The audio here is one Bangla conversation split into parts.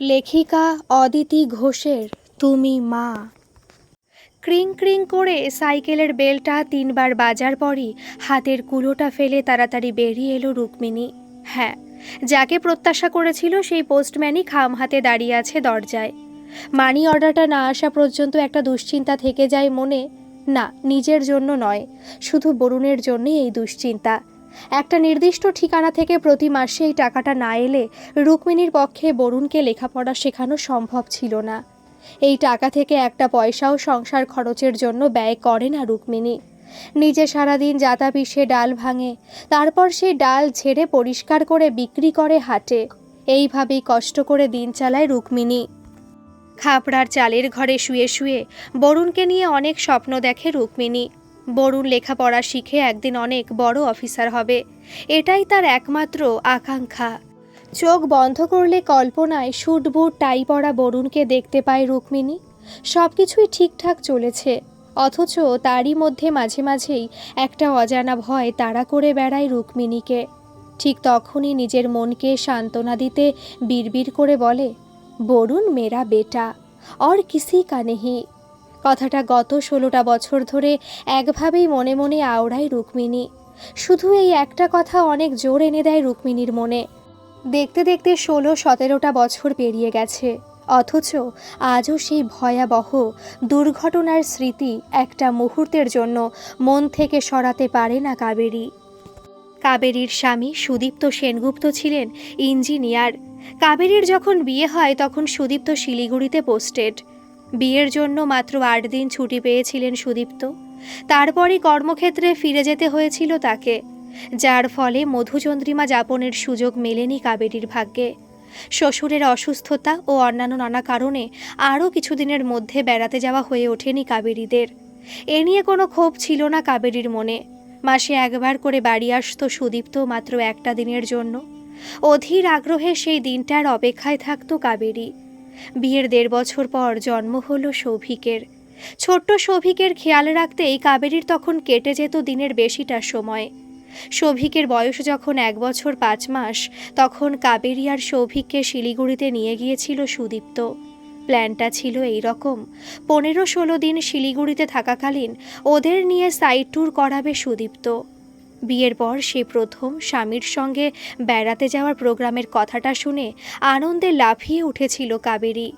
লেখিকা অদিতি ঘোষের তুমি মা ক্রিং ক্রিং করে সাইকেলের বেলটা তিনবার বাজার পরই হাতের কুলোটা ফেলে তাড়াতাড়ি বেরিয়ে এলো রুক্মিণী। হ্যাঁ যাকে প্রত্যাশা করেছিল সেই পোস্টম্যানই খাম হাতে দাঁড়িয়ে আছে দরজায়। মানি অর্ডারটা না আসা পর্যন্ত একটা দুশ্চিন্তা থেকে যায় মনে। না, নিজের জন্য নয়, শুধু বরুণের জন্যই এই দুশ্চিন্তা। একটা নির্দিষ্ট ঠিকানা থেকে প্রতি মাসে এই টাকাটা না এলে রুক্মিণীর পক্ষে বরুণকে লেখাপড়া শেখানো সম্ভব ছিল না। এই টাকা থেকে একটা পয়সাও সংসার খরচের জন্য ব্যয় করে না রুক্মিণী। নিজে সারাদিন জাতা পিষে ডাল ভাঙে, তারপর সেই ডাল ছেড়ে পরিষ্কার করে বিক্রি করে হাটে। এইভাবেই কষ্ট করে দিন চালায় রুক্মিণী। খাপড়ার চালের ঘরে শুয়ে শুয়ে বরুণকে নিয়ে অনেক স্বপ্ন দেখে রুক্মিণী। বরুণ লেখাপড়া শিখে একদিন অনেক বড় অফিসার হবে। এটাই তার একমাত্র আকাঙ্ক্ষা। চোখ বন্ধ করলে কল্পনায় শুট বুট টাই পরা বরুণকে দেখতে পায় রুক্মিণী। সব কিছুই ঠিকঠাক চলেছে। অথচ তারই মধ্যে মাঝে মাঝেই একটা অজানা ভয় তাড়া করে বেড়ায় রুক্মিণীকে। ঠিক তখনই নিজের মনকে সান্ত্বনা দিতে বিড়বিড় করে বলে, বরুণ মেরা বেটা, অর কিসি কা নেহি কথাটা গত ষোলোটা বছর ধরে একভাবেই মনে মনে আওড়ায় রুক্মিণী। শুধু এই একটা কথা অনেক জোর এনে দেয় রুক্মিণীর মনে। দেখতে দেখতে ষোলো, সতেরোটা বছর পেরিয়ে গেছে। অথচ আজও সেই ভয়াবহ দুর্ঘটনার স্মৃতি একটা মুহূর্তের জন্য মন থেকে সরাতে পারে না কাবেরী। কাবেরীর স্বামী সুদীপ্ত সেনগুপ্ত ছিলেন ইঞ্জিনিয়ার। কাবেরীর যখন বিয়ে হয়, তখন সুদীপ্ত শিলিগুড়িতে পোস্টেড বিয়ের জন্য মাত্র আট দিন ছুটি পেয়েছিলেন সুদীপ্ত। তারপরই কর্মক্ষেত্রে ফিরে যেতে হয়েছিল তাকে, যার ফলে মধুচন্দ্রিমা যাপনের সুযোগ মেলেনি কাবেরীর ভাগ্যে। শ্বশুরের অসুস্থতা ও অন্যান্য নানা কারণে আরও কিছুদিনের মধ্যে বেড়াতে যাওয়া হয়ে ওঠেনি কাবেরীদের। এ নিয়ে কোনো ক্ষোভ ছিল না কাবেরীর মনে। মাসে একবার করে বাড়ি আসতো সুদীপ্ত মাত্র একটা দিনের জন্য। অধীর আগ্রহে সেই দিনটার অপেক্ষায় থাকতো কাবেরী। বিয়ের দেড় বছর পর জন্ম হলো সৌভিকের ছোট্ট সৌভিকের খেয়াল রাখতেই কাবেরীর তখন কেটে যেত দিনের বেশিটা সময়। সৌভিকের বয়স যখন এক বছর পাঁচ মাস, তখন কাবেরী আর সৌভিককে শিলিগুড়িতে নিয়ে গিয়েছিল সুদীপ্ত। প্ল্যানটা ছিল এই রকম পনেরো ষোলো দিন শিলিগুড়িতে থাকাকালীন ওদের নিয়ে সাইড ট্যুর করাবে সুদীপ্ত। বিয়ের পর সে প্রথম স্বামীর সঙ্গে বেড়াতে যাওয়ার প্রোগ্রামের কথাটা শুনে আনন্দে লাফিয়ে উঠেছিল কাবেরী।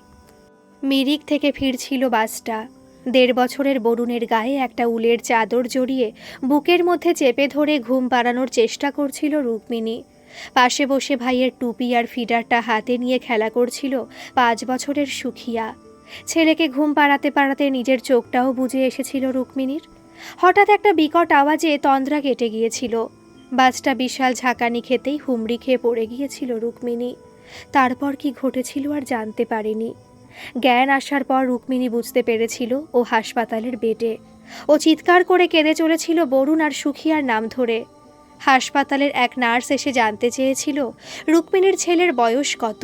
মিরিক থেকে ফিরছিল বাসটা। দেড় বছরের বরুণের গায়ে একটা উলের চাদর জড়িয়ে বুকের মধ্যে চেপে ধরে ঘুম পাড়ানোর চেষ্টা করছিল রুক্মিণী। পাশে বসে ভাইয়ের টুপি আর ফিডারটা হাতে নিয়ে খেলা করছিল পাঁচ বছরের সুখিয়া। ছেলেকে ঘুম পাড়াতে পাড়াতে নিজের চোখটাও বুঝে এসেছিল রুক্মিণীর। হঠাৎ একটা বিকট আওয়াজে তন্দ্রা কেটে গিয়েছিল। বাসটা বিশাল ঝাঁকানি খেতেই হুমড়ি খেয়ে পড়ে গিয়েছিল রুক্মিণী। তারপর কি ঘটেছিল আর জানতে পারেনি। জ্ঞান আসার পর রুক্মিণী বুঝতে পেরেছিল ও হাসপাতালের বেডে। ও চিৎকার করে কেঁদে চলেছিল বরুণ আর সুখিয়ার নাম ধরে। হাসপাতালের এক নার্স এসে জানতে চেয়েছিল, রুক্মিণীর ছেলের বয়স কত?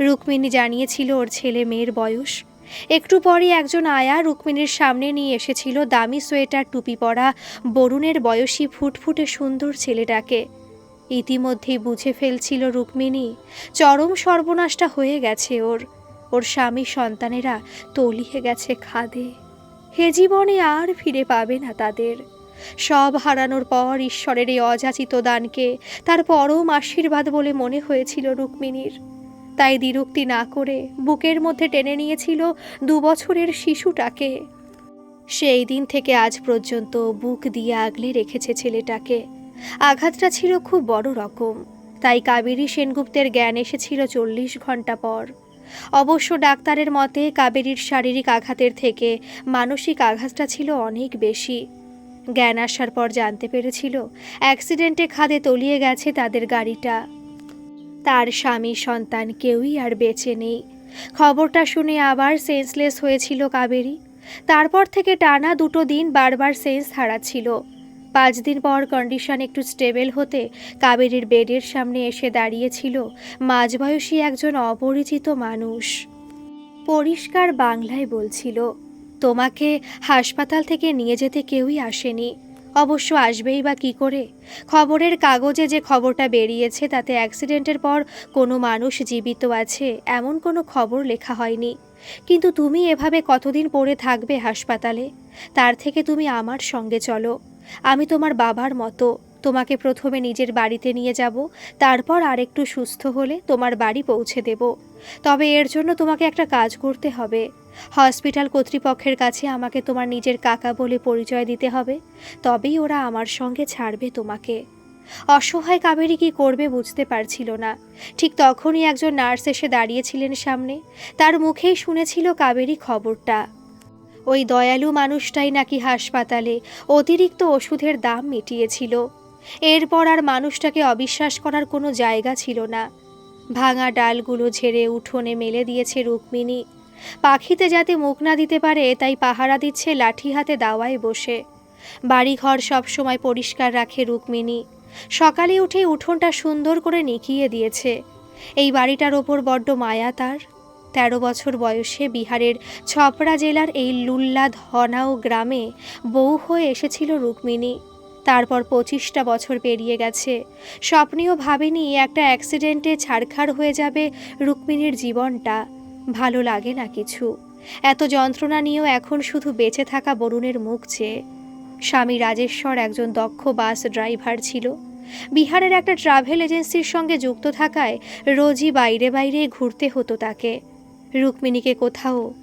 রুক্মিণী জানিয়েছিল ওর ছেলে মেয়ের বয়স একটু পরই একজন আয়া রুক্মিণীর সামনে নিয়ে এসেছিল দামি সোয়েটার, টুপি পরা, বরুণের বয়সী ফুটফুটে সুন্দর ছেলেটাকে। ইতিমধ্যেই বুঝে ফেলছিল রুক্মিণী, চরম সর্বনাশটা হয়ে গেছে ওর। ওর স্বামী সন্তানেরা তলিয়ে গেছে খাদে। হে জীবনে আর ফিরে পাবে না তাদের। সব হারানোর পর ঈশ্বরের এই অযাচিত দানকে তার পরম আশীর্বাদ বলে মনে হয়েছিল রুক্মিণীর। তাই দ্বিরুক্তি না করে বুকের মধ্যে টেনে নিয়েছিল দু বছরের শিশুটাকে। সেই দিন থেকে আজ পর্যন্ত বুক দিয়ে আগলে রেখেছে ছেলেটাকে। আঘাতটা ছিল খুব বড় রকম, তাই কাবেরী সেনগুপ্তের জ্ঞান এসেছিল চল্লিশ ঘণ্টা পর। অবশ্য ডাক্তারের মতে কাবেরীর শারীরিক আঘাতের থেকে মানসিক আঘাতটা ছিল অনেক বেশি। জ্ঞান আসার পর জানতে পেরেছিল, অ্যাক্সিডেন্টে খাদে তলিয়ে গেছে তাদের গাড়িটা। তার স্বামী সন্তান কেউই আর বেঁচে নেই। খবরটা শুনে আবার সেন্সলেস হয়েছিল কাবেরী। তারপর থেকে টানা দুটো দিন বারবার সেন্স হারাচ্ছিল। পাঁচ দিন পর কন্ডিশন একটু স্টেবল হতে কাবেরীর বেডের সামনে এসে দাঁড়িয়েছিল মাঝবয়সী একজন অপরিচিত মানুষ। পরিষ্কার বাংলায় বলছিল, তোমাকে হাসপাতাল থেকে নিয়ে যেতে কেউই আসেনি। অবশ্য আসবেই বা কি করে? খবরের কাগজে যে খবরটা বেরিয়েছে, তাতে অ্যাক্সিডেন্টের পর কোনো মানুষ জীবিত আছে, এমন কোনো খবর লেখা হয়নি। কিন্তু তুমি এভাবে কতদিন পড়ে থাকবে হাসপাতালে? তার থেকে তুমি আমার সঙ্গে চলো। আমি তোমার বাবার মতো। তোমাকে প্রথমে নিজের বাড়িতে নিয়ে যাব, তারপর আরেকটু সুস্থ হলে তোমার বাড়ি পৌঁছে দেব। তবে এর জন্য তোমাকে একটা কাজ করতে হবে। হসপিটাল কর্তৃপক্ষের কাছে আমাকে তোমার নিজের কাকা বলে পরিচয় দিতে হবে, তবেই ওরা আমার সঙ্গে ছাড়বে তোমাকে। অসহায় কাবেরী কি করবে বুঝতে পারছিল না। ঠিক তখনই একজন নার্স এসে দাঁড়িয়েছিলেন সামনে, তার মুখেই শুনেছিল কাবেরী খবরটা। ওই দয়ালু মানুষটাই নাকি হাসপাতালে অতিরিক্ত ওষুধের দাম মিটিয়েছিল। এরপর আর মানুষটাকে অবিশ্বাস করার কোনো জায়গা ছিল না। ভাঙা ডালগুলো ঝেড়ে উঠোনে মেলে দিয়েছে রুক্মিণী। পাখিতে যাতে মুখ না দিতে পারে, তাই পাহারা দিচ্ছে লাঠি হাতে দাওয়ায় বসে। বাড়িঘর সবসময় পরিষ্কার রাখে রুক্মিণী। সকালে উঠে উঠোনটা সুন্দর করে নিকিয়ে দিয়েছে। এই বাড়িটার ওপর বড্ড মায়া তার। তেরো বছর বয়সে বিহারের ছপরা জেলার এই লুল্লা ধনাও গ্রামে বউ হয়ে এসেছিল রুক্মিণী। তারপর পঁচিশটা বছর পেরিয়ে গেছে। স্বপ্নেও ভাবেনি একটা অ্যাক্সিডেন্টে ছাড়খাড় হয়ে যাবে রুক্মিণীর জীবনটা। ভালো লাগে না কিছু। এত যন্ত্রণা নিয়েও এখন শুধু বেঁচে থাকা বরুণের মুখ চেয়ে স্বামী রাজেশ্বর একজন দক্ষ বাস ড্রাইভার ছিল। বিহারের একটা ট্রাভেল এজেন্সির সঙ্গে যুক্ত থাকায় রোজই বাইরে বাইরে ঘুরতে হতো তাকে। রুক্মিণীকে কোথাও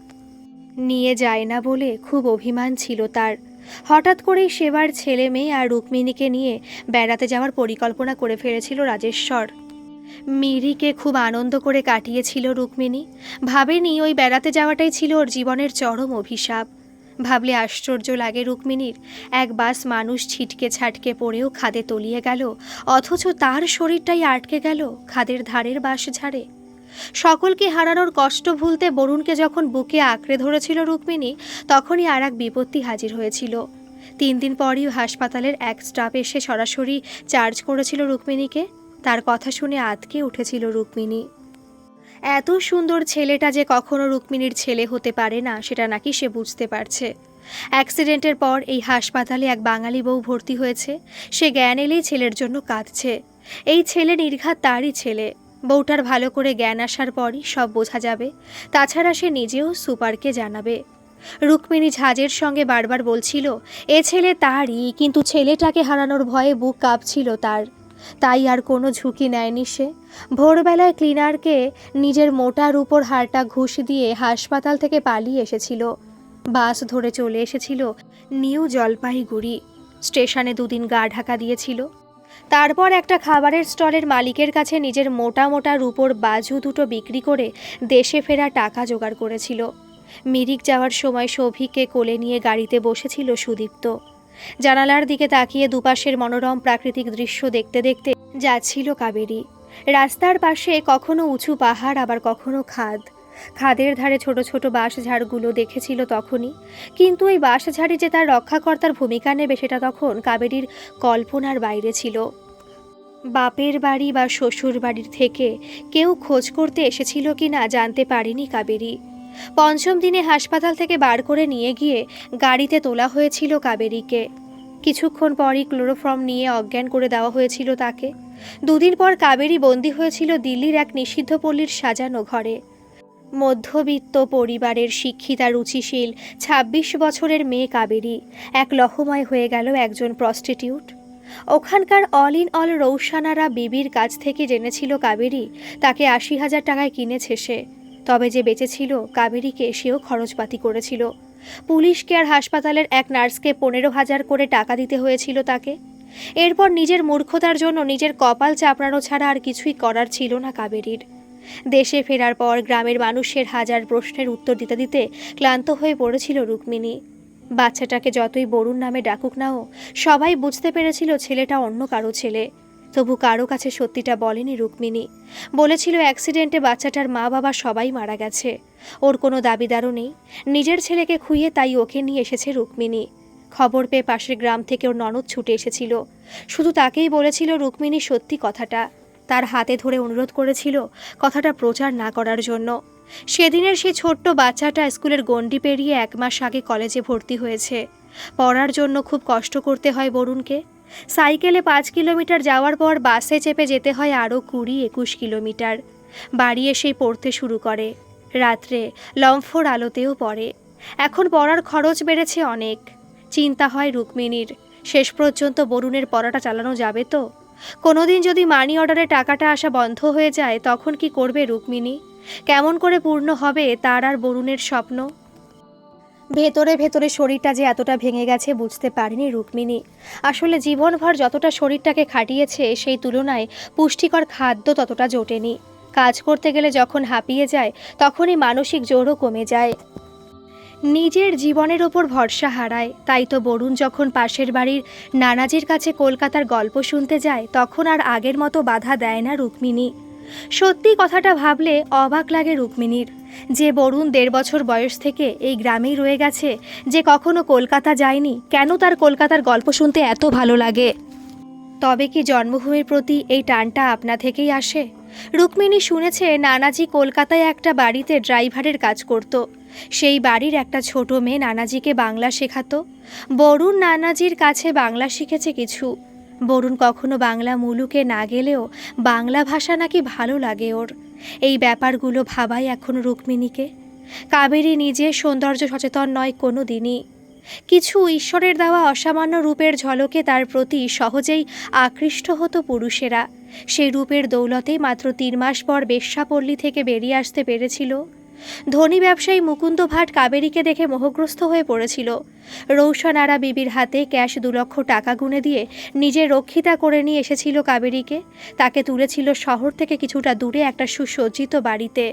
নিয়ে যায় না বলে খুব অভিমান ছিল তার। হঠাৎ করেই সেবার ছেলে মেয়ে আর রুক্মিণীকে নিয়ে বেড়াতে যাওয়ার পরিকল্পনা করে ফেলেছিল রাজেশ্বর। মিরিকে খুব আনন্দ করে কাটিয়েছিল রুক্মিণী। ভাবেনি ওই বেড়াতে যাওয়াটাই ছিল ওর জীবনের চরম অভিশাপ। ভাবলে আশ্চর্য লাগে রুক্মিণীর। এক বাস মানুষ ছিটকে ছাটকে পড়েও খাদে তলিয়ে গেল, অথচ তার শরীরটাই আটকে গেল, খাদের ধারের বাস ঝাড়ে। সকলকে হারানোর কষ্ট ভুলতে বরুণকে যখন বুকে আঁকড়ে ধরেছিল রুক্মিণী, তখনই আর এক বিপত্তি হাজির হয়েছিল। তিন দিন পরই হাসপাতালের এক স্টাফ এসে সরাসরি চার্জ করেছিল রুক্মিণীকে। তার কথা শুনে আতকে উঠেছিল রুক্মিণী। এত সুন্দর ছেলেটা যে কখনো রুক্মিণীর ছেলে হতে পারে না, সেটা নাকি সে বুঝতে পারছে। অ্যাক্সিডেন্টের পর এই হাসপাতালে এক বাঙালি বউ ভর্তি হয়েছে। সে জ্ঞান এলেই ছেলের জন্য কাঁদছে। এই ছেলে নির্ঘাত তারই ছেলে। বউটার ভালো করে জ্ঞান আসার পরই সব বোঝা যাবে। তাছাড়া সে নিজেও সুপারকে জানাবে। রুক্মিণী ঝাঁজের সঙ্গে বারবার বলছিল, এ ছেলে তারই, কিন্তু ছেলেটাকে হারানোর ভয়ে বুক কাঁপছিল তার। তাই আর কোনো ঝুঁকি নেয়নি সে। ভোরবেলায় ক্লিনারকে নিজের মোটার উপর হাড়টা ঘুষ দিয়ে হাসপাতাল থেকে পালিয়ে এসেছিল। বাস ধরে চলে এসেছিল নিউ জলপাইগুড়ি। স্টেশনে দুদিন গা ঢাকা দিয়েছিল। তারপর একটা খাবারের স্টলের মালিকের কাছে নিজের মোটা মোটা রূপোর বাজু দুটো বিক্রি করে দেশে ফেরা টাকা জোগাড় করেছিল। মিরিক যাওয়ার সময় সৌভিককে কোলে নিয়ে গাড়িতে বসেছিল সুদীপ্ত। জানালার দিকে তাকিয়ে দুপাশের মনোরম প্রাকৃতিক দৃশ্য দেখতে দেখতে যাচ্ছিল কাবেরী। রাস্তার পাশে কখনো উঁচু পাহাড়, আবার কখনো খাদ। খাদের ধারে ছোট ছোট বাঁশঝাড়গুলো দেখেছিল তখনই। কিন্তু এই বাঁশঝাড়ি যে তার রক্ষাকর্তার ভূমিকা নেবে সেটা তখন কাবেরীর কল্পনার বাইরে ছিল। বাপের বাড়ি বা শ্বশুর বাড়ির থেকে কেউ খোঁজ করতে এসেছিল কি না জানতে পারেনি কাবেরী। পঞ্চম দিনে হাসপাতাল থেকে বার করে নিয়ে গিয়ে গাড়িতে তোলা হয়েছিল কাবেরীকে। কিছুক্ষণ পরই ক্লোরোফর্ম নিয়ে অজ্ঞান করে দেওয়া হয়েছিল তাকে। দুদিন পর কাবেরী বন্দী হয়েছিল দিল্লির এক নিষিদ্ধ পল্লীর সাজানো ঘরে। মধ্যবিত্ত পরিবারের শিক্ষিতা রুচিশীল ২৬ বছরের মেয়ে কাবেরী। এক লহময় হয়ে গেল একজন প্রস্টিটিউট। ওখানকার অল ইন অল রৌশানারা বিবির কাছ থেকে জেনেছিল কাবেরী। তাকে আশি হাজার টাকায় কিনেছে সে। তবে যে বেঁচেছিল, কাবেরীকে সেও খরচপাতি করেছিল। পুলিশ কেয়ার হাসপাতালের এক নার্সকে পনেরো হাজার করে টাকা দিতে হয়েছিল তাকে। এরপর নিজের মূর্খতার জন্য নিজের কপাল চাপড়ানো ছাড়া আর কিছুই করার ছিল না কাবেরীর। দেশে ফেরার পর গ্রামের মানুষের হাজার প্রশ্নের উত্তর দিতে দিতে ক্লান্ত হয়ে পড়েছিল রুক্মিণী। বাচ্চাটাকে যতই বরুণ নামে ডাকুক নাও সবাই বুঝতে পেরেছিল ছেলেটা অন্য কারও ছেলে। তবু কারও কাছে সত্যিটা বলেনি রুক্মিণী। বলেছিল অ্যাক্সিডেন্টে বাচ্চাটার মা বাবা সবাই মারা গেছে। ওর কোনো দাবিদারও নেই। নিজের ছেলেকে খুইয়ে তাই ওকে নিয়ে এসেছে রুক্মিণী। খবর পেয়ে পাশের গ্রাম থেকে ওর ননদ ছুটে এসেছিল। শুধু তাকেই বলেছিল রুক্মিণী সত্যি কথাটা। তার হাতে ধরে অনুরোধ করেছিল কথাটা প্রচার না করার জন্য। সেদিনের সেই ছোট্ট বাচ্চাটা স্কুলের গণ্ডি পেরিয়ে এক মাস আগে কলেজে ভর্তি হয়েছে। পড়ার জন্য খুব কষ্ট করতে হয় বরুণকে। সাইকেলে পাঁচ কিলোমিটার যাওয়ার পর বাসে চেপে যেতে হয় আরও কুড়ি একুশ কিলোমিটার। বাড়ি এসেই পড়তে শুরু করে। রাত্রে লম্ফোর আলোতেও পড়ে। এখন পড়ার খরচ বেড়েছে অনেক। চিন্তা হয় রুক্মিণীর। শেষ পর্যন্ত বরুণের পড়াটা চালানো যাবে তো? কোনোদিন যদি মানি অর্ডারে টাকাটা আসা বন্ধ হয়ে যায়, তখন কি করবে রুক্মিণী? কেমন করে পূর্ণ হবে তার আর বরুণের স্বপ্ন? ভেতরে ভেতরে শরীরটা যে এতটা ভেঙে গেছে বুঝতে পারেনি রুক্মিণী। আসলে জীবনভর যতটা শরীরটাকে খাটিয়েছে, সেই তুলনায় পুষ্টিকর খাদ্য ততটা জোটেনি। কাজ করতে গেলে যখন হাঁপিয়ে যায়, তখনই মানসিক জোরও কমে যায়। নিজের জীবনের ওপর ভরসা হারায়। তাই তো বরুণ যখন পাশের বাড়ির নানাজির কাছে কলকাতার গল্প শুনতে যায়, তখন আর আগের মতো বাধা দেয় না রুক্মিণী। সত্যি কথাটা ভাবলে অবাক লাগে রুক্মিণীর। যে বরুণ দেড় বছর বয়স থেকে এই গ্রামেই রয়ে গেছে, যে কখনো কলকাতা যায়নি, কেন তার কলকাতার গল্প শুনতে এত ভালো লাগে? তবে কি জন্মভূমির প্রতি এই টানটা আপনা থেকেই আসে? রুক্মিণী শুনেছে নানাজি কলকাতায় একটা বাড়িতে ড্রাইভারের কাজ করত। সেই বাড়ির একটা ছোট মেয়ে নানাজিকে বাংলা শেখাতো। বরুণ নানাজির কাছে বাংলা শিখেছে কিছু। বরুণ কখনো বাংলা মুলুকে না গেলেও বাংলা ভাষা নাকি ভালো লাগে ওর। এই ব্যাপারগুলো ভাবাই এখন রুক্মিণীকে। কাবেরী নিজে সৌন্দর্য সচেতন নয় কোনো দিনই কিছু ঈশ্বরের দেওয়া অসামান্য রূপের ঝলকে তার প্রতি সহজেই আকৃষ্ট হতো পুরুষেরা। সেই রূপের দৌলতে মাত্র তিন মাস পর বেশ্যাপল্লী থেকে বেরিয়ে আসতে পেরেছিল। ধনী ব্যবসায়ী মুকুন্দ ভাট কাবেরীকে দেখে মোহগ্রস্ত হয়ে পড়েছিল। রৌশন আরা বিবির হাতে ক্যাশ দু লক্ষ টাকা গুনে দিয়ে নিজের রক্ষিতা করে নিয়ে এসেছিল কাবেরীকে। তাকে তুলেছিল শহর থেকে কিছুটা দূরে একটা সুসজ্জিত বাড়িতে।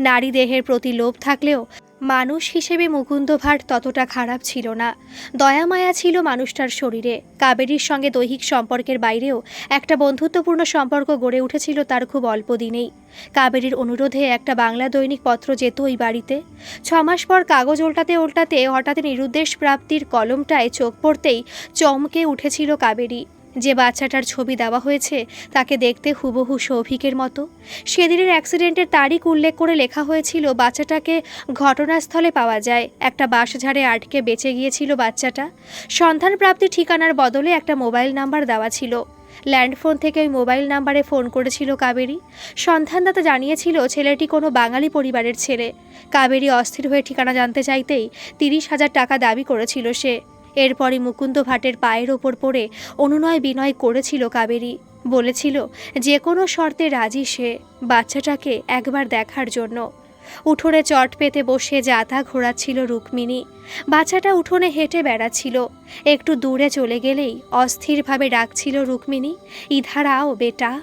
নারী দেহের প্রতি লোভ থাকলেও মানুষ হিসেবে মুকুন্দ ভাট ততটা খারাপ ছিল না। দয়া মায়া ছিল মানুষটার শরীরে। কাবেরীর সঙ্গে দৈহিক সম্পর্কের বাইরেও একটা বন্ধুত্বপূর্ণ সম্পর্ক গড়ে উঠেছিল তার খুব অল্প দিনেই। কাবেরীর অনুরোধে একটা বাংলা দৈনিক পত্র যেত ওই বাড়িতে। ছমাস পর কাগজ ওল্টাতে ওল্টাতে হঠাৎ নিরুদ্দেশ প্রাপ্তির কলমটায় চোখ পড়তেই চমকে উঠেছিল কাবেরী। যে বাচ্চাটার ছবি দেওয়া হয়েছে তাকে দেখতে হুবহু সৌভিকের মতো। সেদিনের অ্যাক্সিডেন্টের তারিখ উল্লেখ করে লেখা হয়েছিল, বাচ্চাটাকে ঘটনাস্থলে পাওয়া যায়। একটা বাঁশঝাড়ে আটকে বেঁচে গিয়েছিল বাচ্চাটা। সন্ধান প্রাপ্তি ঠিকানার বদলে একটা মোবাইল নাম্বার দেওয়া ছিল। ল্যান্ডফোন থেকে ওই মোবাইল নাম্বারে ফোন করেছিল কাবেরী। সন্ধানদাতা জানিয়েছিল, ছেলেটি কোনো বাঙালি পরিবারের ছেলে। কাবেরী অস্থির হয়ে ঠিকানা জানতে চাইতেই তিরিশ হাজার টাকা দাবি করেছিল সে। এরপরই মুকুন্দ ভাটের পায়ের ওপর পড়ে অনুনয় বিনয় করেছিল কাবেরী। বলেছিল, যে কোনো শর্তে রাজি সে, বাচ্চাটাকে একবার দেখার জন্য। উঠোনে চট পেতে বসে যাতা ঘোরাচ্ছিল রুক্মিণী। বাচ্চাটা উঠোনে হেঁটে বেড়াচ্ছিল। একটু দূরে চলে গেলেই অস্থিরভাবে ডাকছিল রুক্মিণী ইধারাও বেটা।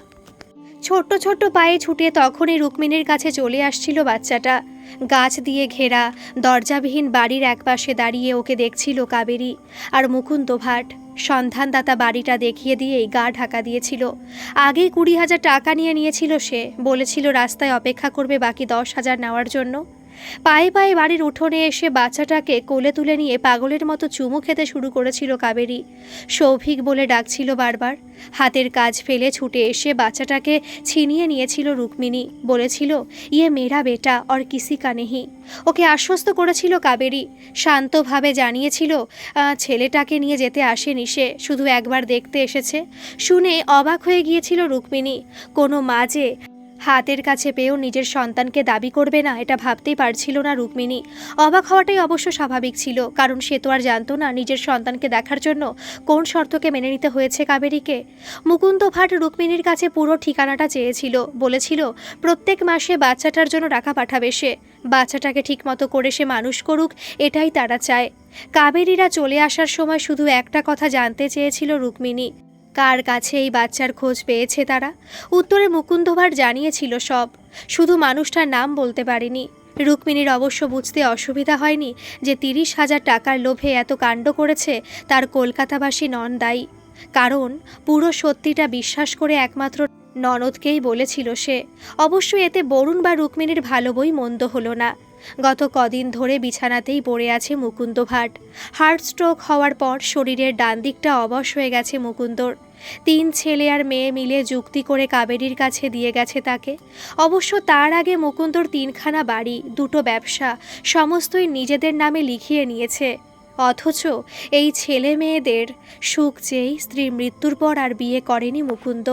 ছোট্ট ছোট্ট পায়ে ছুটে তখনই রুক্মিণীর কাছে চলে আসছিল বাচ্চাটা। গাছ দিয়ে ঘেরা, দরজাবিহীন বাড়ির একপাশে দাঁড়িয়ে ওকে দেখছিল কাবেরী আর মুকুন্দ ভাট। সন্ধানদাতা বাড়িটা দেখিয়ে দিয়েই গা ঢাকা দিয়েছিল। আগেই কুড়ি হাজার টাকা নিয়ে নিয়েছিল সে, বলেছিল রাস্তায় অপেক্ষা করবে বাকি দশ হাজার নেওয়ার জন্য। পায়ে পায়ে বাড়ির উঠোনে এসে বাচ্চাটাকে কোলে তুলে নিয়ে পাগলের মতো চুমু খেতে শুরু করেছিল কাবেরী। সৌভিক বলে ডাকছিল বারবার। হাতের কাজ ফেলে ছুটে এসে বাচ্চাটাকে ছিনিয়ে নিয়েছিল রুক্মিণী। বলেছিল ইয়ে মেরা বেটা অর কিসি কানেহি। ওকে আশ্বস্ত করেছিল কাবেরী। শান্তভাবে জানিয়েছিল ছেলেটাকে নিয়ে যেতে আসেনি সে, শুধু একবার দেখতে এসেছে। শুনে অবাক হয়ে গিয়েছিল রুক্মিণী। কোনো মা যে হাতের কাছে পেয়েও নিজের সন্তানকে দাবি করবে না, এটা ভাবতেই পারছিল না রুক্মিণী। অবাক হওয়াটাই অবশ্য স্বাভাবিক ছিল, কারণ সে তো আর জানতো না নিজের সন্তানকে দেখার জন্য কোন শর্তকে মেনে নিতে হয়েছে কাবেরীকে। মুকুন্দ ভাট রুক্মিণীর কাছে পুরো ঠিকানাটা চেয়েছিল, বলেছিল, প্রত্যেক মাসে বাচ্চাটার জন্য টাকা পাঠাবে সে। বাচ্চাটাকে ঠিকমতো করে সে মানুষ করুক, এটাই তারা চায়। কাবেরীরা চলে আসার সময় শুধু একটা কথা জানতে চেয়েছিল রুক্মিণী। কার কাছে এই বাচ্চার খোঁজ পেয়েছে তারা? উত্তরে মুকুন্দ ভাট জানিয়েছিল সব। শুধু মানুষটার নাম বলতে পারেনি। রুক্মিণীর অবশ্য বুঝতে অসুবিধা হয়নি যে তিরিশ হাজার টাকার লোভে এত কাণ্ড করেছে তার কলকাতাবাসী নন দায়ী কারণ পুরো সত্যিটা বিশ্বাস করে একমাত্র ননদকেই বলেছিল সে। অবশ্য এতে বরুণ বা রুক্মিণীর ভালো বই মন্দ হলো না। গত কদিন ধরে বিছানাতেই পড়ে আছে মুকুন্দ ভাট। হার্ট স্ট্রোক হওয়ার পর শরীরের ডান দিকটা অবশ হয়ে গেছে মুকুন্দর। তিন ছেলে আর মেয়ে মিলে যুক্তি করে কাবেরীর কাছে দিয়ে গেছে তাকে। অবশ্য তার আগে মুকুন্দর তিনখানা বাড়ি, দুটো ব্যবসা, সমস্তই নিজেদের নামে লিখিয়ে নিয়েছে। অথচ এই ছেলে মেয়েদের সুখ চেয়েই স্ত্রীর মৃত্যুর পর আর বিয়ে করেনি মুকুন্দ।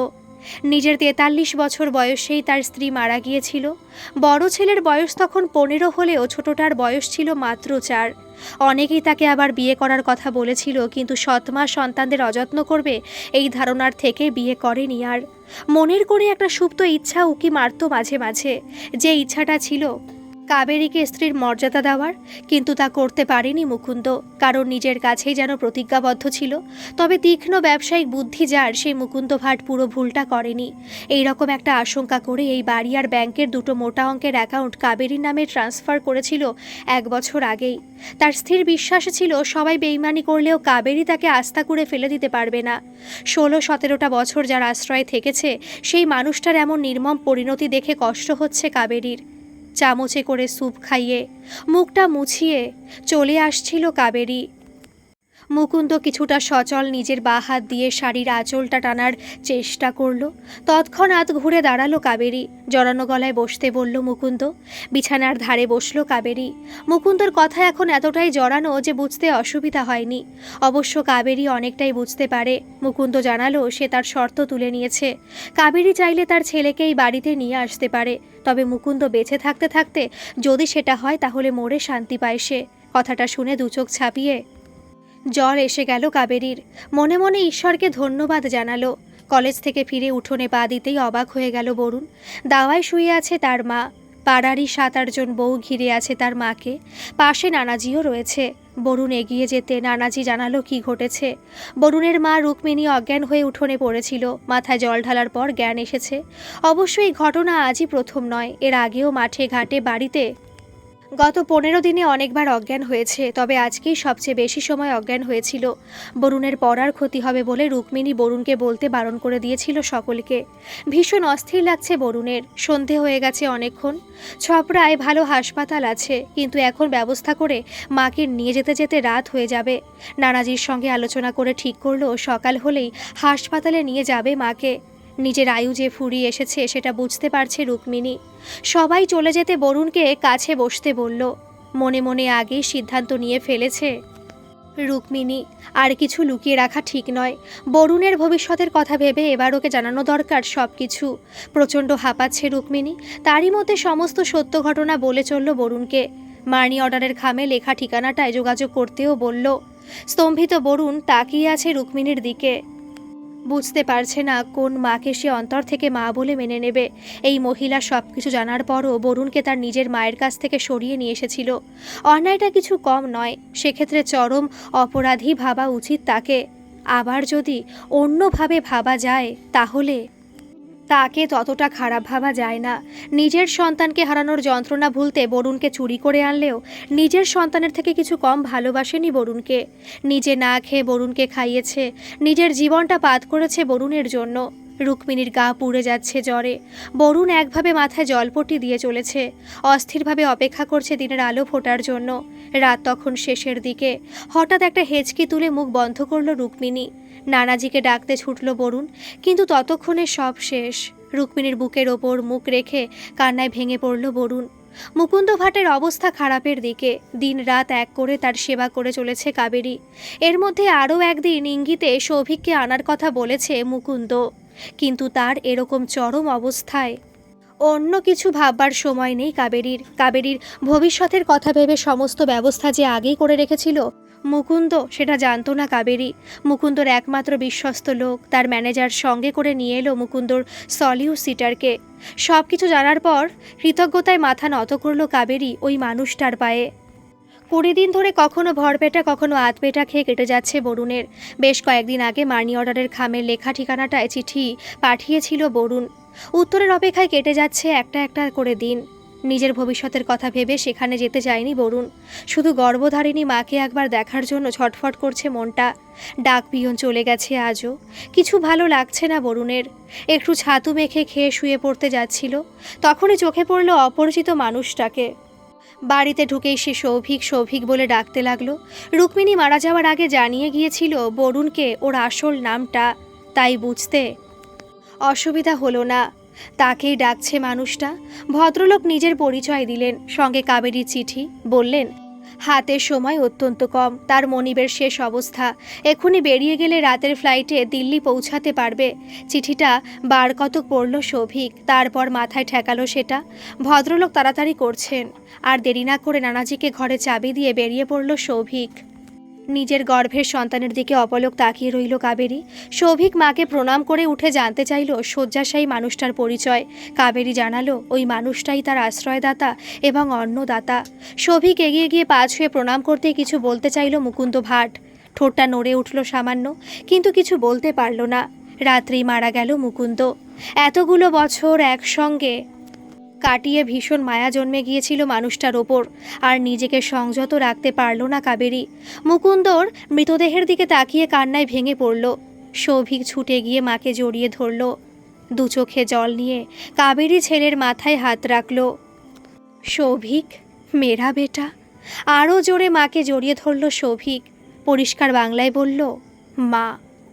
নিজের তেতাল্লিশ বছর বয়সেই তার স্ত্রী মারা গিয়েছিল। বড় ছেলের বয়স তখন পনেরো হলেও ছোটটার বয়স ছিল মাত্র চার। অনেকেই তাকে আবার বিয়ে করার কথা বলেছিল, কিন্তু সৎমা সন্তানদের অযত্ন করবে এই ধারণার থেকে বিয়ে করেনি আর। মনের করে একটা সুপ্ত ইচ্ছা উকি মারত মাঝে মাঝে। যে ইচ্ছাটা ছিল কাবেরীকে স্ত্রীর মর্যাদা দেওয়ার, কিন্তু তা করতে পারেনি মুকুন্দ। কারণ নিজের কাছেই যেন প্রতিজ্ঞাবদ্ধ ছিল, তবে তীক্ষ্ণ ব্যবসায়িক বুদ্ধি যার, সেই মুকুন্দ ভাট পুরো ভুলটা করেনি। এই রকম একটা আশঙ্কা করে এই বাড়ি আর ব্যাংকের দুটো মোটা অঙ্কের অ্যাকাউন্ট কাবেরীর নামে ট্রান্সফার করেছিল এক বছর আগেই। তার স্থির বিশ্বাস ছিল, সবাই বেইমানি করলেও কাবেরী তাকে আস্থা করে ফেলে দিতে পারবে না। ষোলো, সতেরোটা বছর যার আশ্রয় থেকেছে, সেই মানুষটার এমন নির্মম পরিণতি দেখে কষ্ট হচ্ছে কাবেরীর। চামচে করে স্যুপ খাইয়ে মুখটা মুছিয়ে চলে আসছিল কাবেরী। মুকুন্দ কিছুটা সচল নিজের বা হাত দিয়ে শাড়ির আঁচলটা টানার চেষ্টা করল। তৎক্ষণাৎ ঘুরে দাঁড়াল কাবেরী। জড়ানো গলায় বসতে বলল মুকুন্দ। বিছানার ধারে বসল কাবেরী। মুকুন্দর কথা এখন এতটাই জড়ানো যে বুঝতে অসুবিধা হয়নি। অবশ্য কাবেরী অনেকটাই বুঝতে পারে। মুকুন্দ জানালো, সে তার শর্ত তুলে নিয়েছে। কাবেরী চাইলে তার ছেলেকেই বাড়িতে নিয়ে আসতে পারে। তবে মুকুন্দ বেঁচে থাকতে থাকতে যদি সেটা হয় তাহলে মোড়ে শান্তি পায় সে। কথাটা শুনে দুচোখ ছাপিয়ে জ্বর এসে গেল কাবেরীর। মনে মনে ঈশ্বরকে ধন্যবাদ জানালো। কলেজ থেকে ফিরে উঠোনে পা দিতেই অবাক হয়ে গেল বরুণ। দাওয়ায় শুয়ে আছে তার মা। পাড়ারই সাত আটজন বউ ঘিরে আছে তার মাকে। পাশে নানাজিও রয়েছে। বরুণ এগিয়ে যেতে নানাজি জানালো কি ঘটেছে। বরুণের মা রুক্মিণী অজ্ঞান হয়ে উঠোনে পড়েছিল। মাথায় জল ঢালার পর জ্ঞান এসেছে। অবশ্য এই ঘটনা আজই প্রথম নয়। এর আগেও মাঠে ঘাটে বাড়িতে গত পনেরো দিনে অনেকবার অজ্ঞান হয়েছে, তবে আজকেই সবচেয়ে বেশি সময় অজ্ঞান হয়েছিল। বরুণের পড়ার ক্ষতি হবে বলে রুক্মিণী বরুণকে বলতে বারণ করে দিয়েছিল সকলকে। ভীষণ অস্থির লাগছে বরুণের। সন্ধে হয়ে গেছে অনেকক্ষণ। ছপড়ায় ভালো হাসপাতাল আছে, কিন্তু এখন ব্যবস্থা করে মাকে নিয়ে যেতে যেতে রাত হয়ে যাবে। নানাজির সঙ্গে আলোচনা করে ঠিক করল, সকাল হলেই হাসপাতালে নিয়ে যাবে মাকে। নিজের আয়ু যে ফুরিয়ে এসেছে সেটা বুঝতে পারছে রুক্মিণী। সবাই চলে যেতে বরুণকে কাছে বসতে বলল। মনে মনে আগেই সিদ্ধান্ত নিয়ে ফেলেছে রুক্মিণী। আর কিছু লুকিয়ে রাখা ঠিক নয়। বরুণের ভবিষ্যতের কথা ভেবে এবার ওকে জানানো দরকার সব কিছু প্রচণ্ড হাঁপাচ্ছে রুক্মিণী। তারই মধ্যে সমস্ত সত্য ঘটনা বলে চলল বরুণকে। মানি অর্ডারের খামে লেখা ঠিকানাটায় যোগাযোগ করতেও বলল, স্তম্ভিত বরুণ তাকিয়ে আছে রুক্মিণীর দিকে। বুঝতে পারছে না কোন মাকে সে অন্তর থেকে মা বলে মেনে নেবে। এই মহিলা সব কিছু জানার পরও বরুণকে তার নিজের মায়ের কাছ থেকে সরিয়ে নিয়ে এসেছিল। অন্যায়টা কিছু কম নয়, সেক্ষেত্রে চরম অপরাধী ভাবা উচিত তাকে। আবার যদি অন্যভাবে ভাবা যায়, তাহলে তাকে ততটা খারাপ ভাবা যায় না। নিজের সন্তানকে হারানোর যন্ত্রণা ভুলতে বরুণকে চুরি করে আনলেও নিজের সন্তানের থেকে কিছু কম ভালোবাসেনি বরুণকে। নিজে না খেয়ে বরুণকে খাইয়েছে, নিজের জীবনটা পাত করেছে বরুণের জন্য। রুক্মিণীর গা পুড়ে যাচ্ছে জ্বরে। বরুণ একভাবে মাথায় জলপট্টি দিয়ে চলেছে, অস্থিরভাবে অপেক্ষা করছে দিনের আলো ফোটার জন্য। রাত তখন শেষের দিকে। হঠাৎ একটা হেঁচকি তুলে মুখ বন্ধ করল রুক্মিণী। নানাজিকে ডাকতে ছুটল বরুণ, কিন্তু ততক্ষণে সব শেষ। রুক্মিণীর বুকের ওপর মুখ রেখে কান্নায় ভেঙে পড়ল বরুণ। মুকুন্দ ভাটের অবস্থা খারাপের দিকে। দিন রাত এক করে তার সেবা করে চলেছে কাবেরী। এর মধ্যে আরও একদিন ইঙ্গিতে সৌভিককে আনার কথা বলেছে মুকুন্দ। কিন্তু তার এরকম চরম অবস্থায় অন্য কিছু ভাববার সময় নেই কাবেরীর। কাবেরীর ভবিষ্যতের কথা ভেবে সমস্ত ব্যবস্থা যে আগেই করে রেখেছিল মুকুন্দ সেটা জানতো না কাবেরী। মুকুন্দর একমাত্র বিশ্বস্ত লোক, তার ম্যানেজার সঙ্গে করে নিয়ে এলো মুকুন্দর সলিউ সিটারকে। সব কিছু জানার পর কৃতজ্ঞতায় মাথা নত করল কাবেরী ওই মানুষটার পায়ে। কুড়ি দিন ধরে কখনো ভরপেটা, কখনো আধপেটা খেয়ে কেটে যাচ্ছে বরুণের। বেশ কয়েকদিন আগে মানি অর্ডারের খামের লেখা ঠিকানাটায় চিঠি পাঠিয়েছিল বরুণ। উত্তরের অপেক্ষায় কেটে যাচ্ছে একটা একটা করে দিন। নিজের ভবিষ্যতের কথা ভেবে সেখানে যেতে চায়নি বরুণ। শুধু গর্ভধারিণী মাকে একবার দেখার জন্য ছটফট করছে মনটা। ডাক পিয়ন চলে গেছে আজও। কিছু ভালো লাগছে না বরুণের। একটু ছাতু মেখে খেয়ে শুয়ে পড়তে যাচ্ছিল। তখনই চোখে পড়ল অপরিচিত মানুষটাকে। বাড়িতে ঢুকেই সে সৌভিক সৌভিক বলে ডাকতে লাগল। রুক্মিণী মারা যাওয়ার আগে জানিয়ে গিয়েছিল বরুণকে ওর আসল নামটা। তাই বুঝতে অসুবিধা হলো না। তাকেই ডাকছে মানুষটা। ভদ্রলোক নিজের পরিচয় দিলেন, সঙ্গে কাবেরীর চিঠি, বললেন, হাতের সময় অত্যন্ত কম, তার মনিবের শেষ অবস্থা। এক্ষুনি বেরিয়ে গেলে রাতের ফ্লাইটে দিল্লি পৌঁছাতে পারবে। চিঠিটা বার কতক পড়ল সৌভিক তারপর মাথায় ঠেকালো সেটা। ভদ্রলোক তাড়াতাড়ি করছেন। আর দেরি না করে নানাজিকে ঘরে চাবি দিয়ে বেরিয়ে পড়ল সৌভিক নিজের গর্ভের সন্তানের দিকে অপলক তাকিয়ে রইল কাবেরী। সৌভিক মাকে প্রণাম করে উঠে জানতে চাইল, শয্যাশায়ী মানুষটার পরিচয়। কাবেরী জানালো, ওই মানুষটাই তার আশ্রয়দাতা এবং অন্নদাতা। সৌভিক এগিয়ে গিয়ে পা ছুঁয়ে প্রণাম করতে কিছু বলতে চাইল মুকুন্দ ভাট। ঠোঁটটা নড়ে উঠল সামান্য, কিন্তু কিছু বলতে পারল না। রাত্রি মারা গেল মুকুন্দ। এতগুলো বছর একসঙ্গে কাটিয়ে ভীষণ মায়া জন্মে গিয়েছিল মানুষটার ওপর, আর নিজেকে সংযত রাখতে পারল না কাবেরী। মুকুন্দর মৃতদেহের দিকে তাকিয়ে কান্নায় ভেঙে পড়ল। সৌভিক ছুটে গিয়ে মাকে জড়িয়ে ধরল। দু চোখে জল নিয়ে কাবেরী ছেলের মাথায় হাত রাখল। সৌভিক মেরা বেটা আরও জোরে মাকে জড়িয়ে ধরল সৌভিক পরিষ্কার বাংলায় বলল, মা,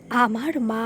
আমার মা।